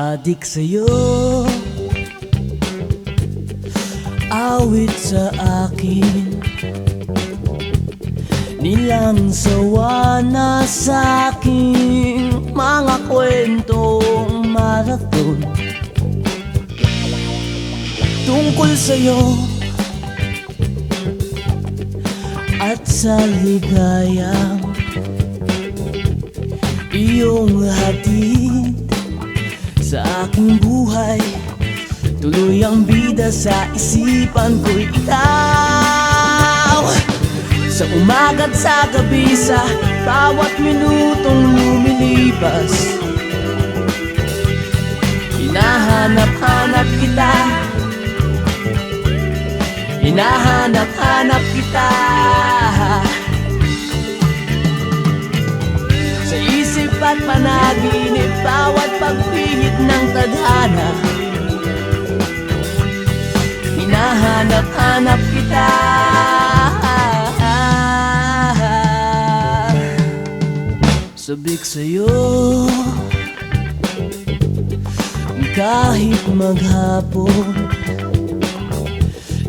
Adik sa'yo. Awit sa akin. Nilang sawa na sa aking Mga kwentong marathon. Tungkol sa'yo. At sa ligayang Iyong hatid aking buhay. Tuloy ang bida sa isipan ko'y ikaw. Sa umaga't sa gabi sa bawat minutong lumilipas Hinahanap-hanap kita. Hinahanap-hanap kita Hinahanap-hanap kita. Sabik sa'yo. Kahit maghapon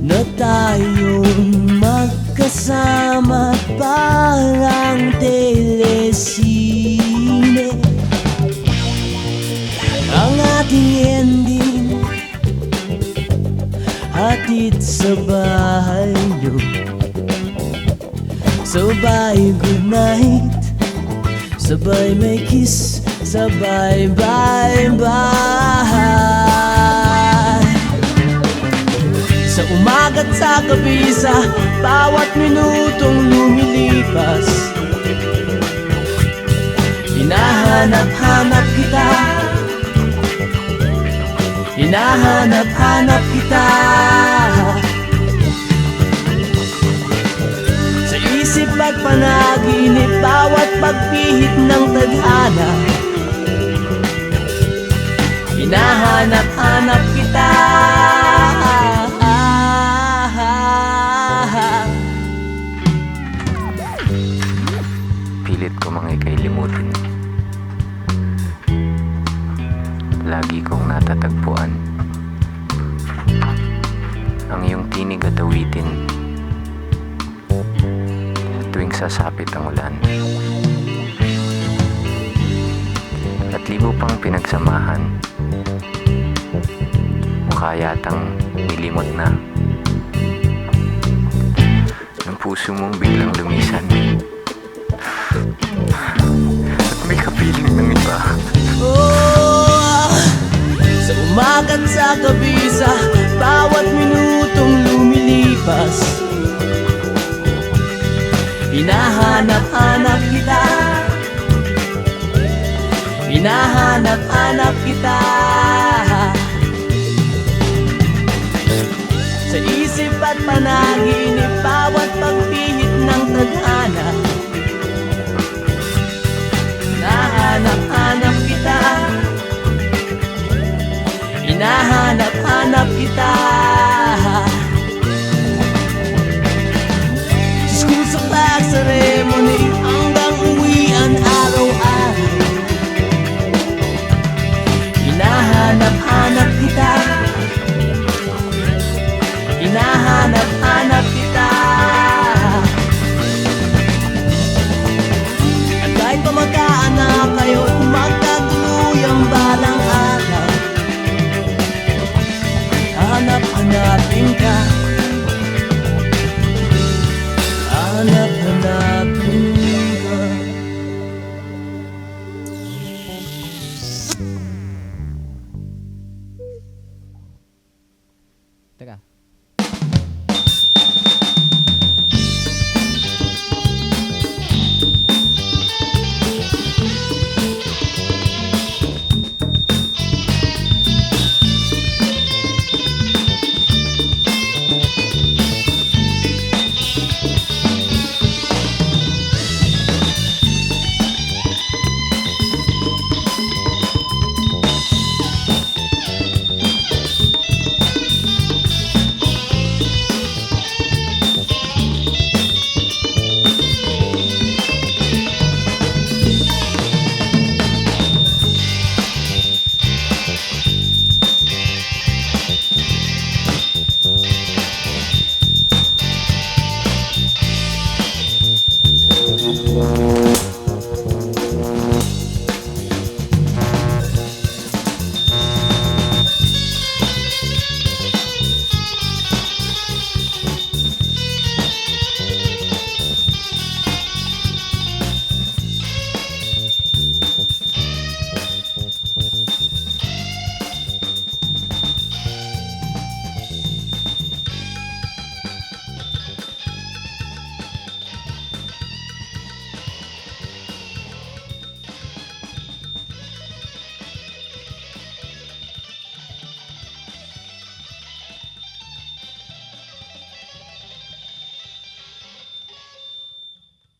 Na tayong magkasama Parang telesine sa bahay nyo Sabay good night. Sabay may kiss. Sabay bye bye Sa umaga't sa gabi sa Bawat minutong lumilipas Hinahanap-hanap kita. Hinahanap-hanap kita panaginip Bawat pagpihit ng tadhana Hinahanap-hanap kita Pilit ko mga ikay limutin. Lagi kong natatagpuan. Ang iyong tinig at awitin. Sa tuwing sasapit ang ulan. At libo pang pinagsamahan. Mukha yatang nilimot na. Ng puso mong biglang lumisan. Hinahanap-hanap kita. Hinahanap-hanap kita. Sa isip at panaginip Bawat pagpihit ng tadhana. Hinahanap-hanap kita. Hinahanap-hanap kita hanap-hanapin ka. Thank you.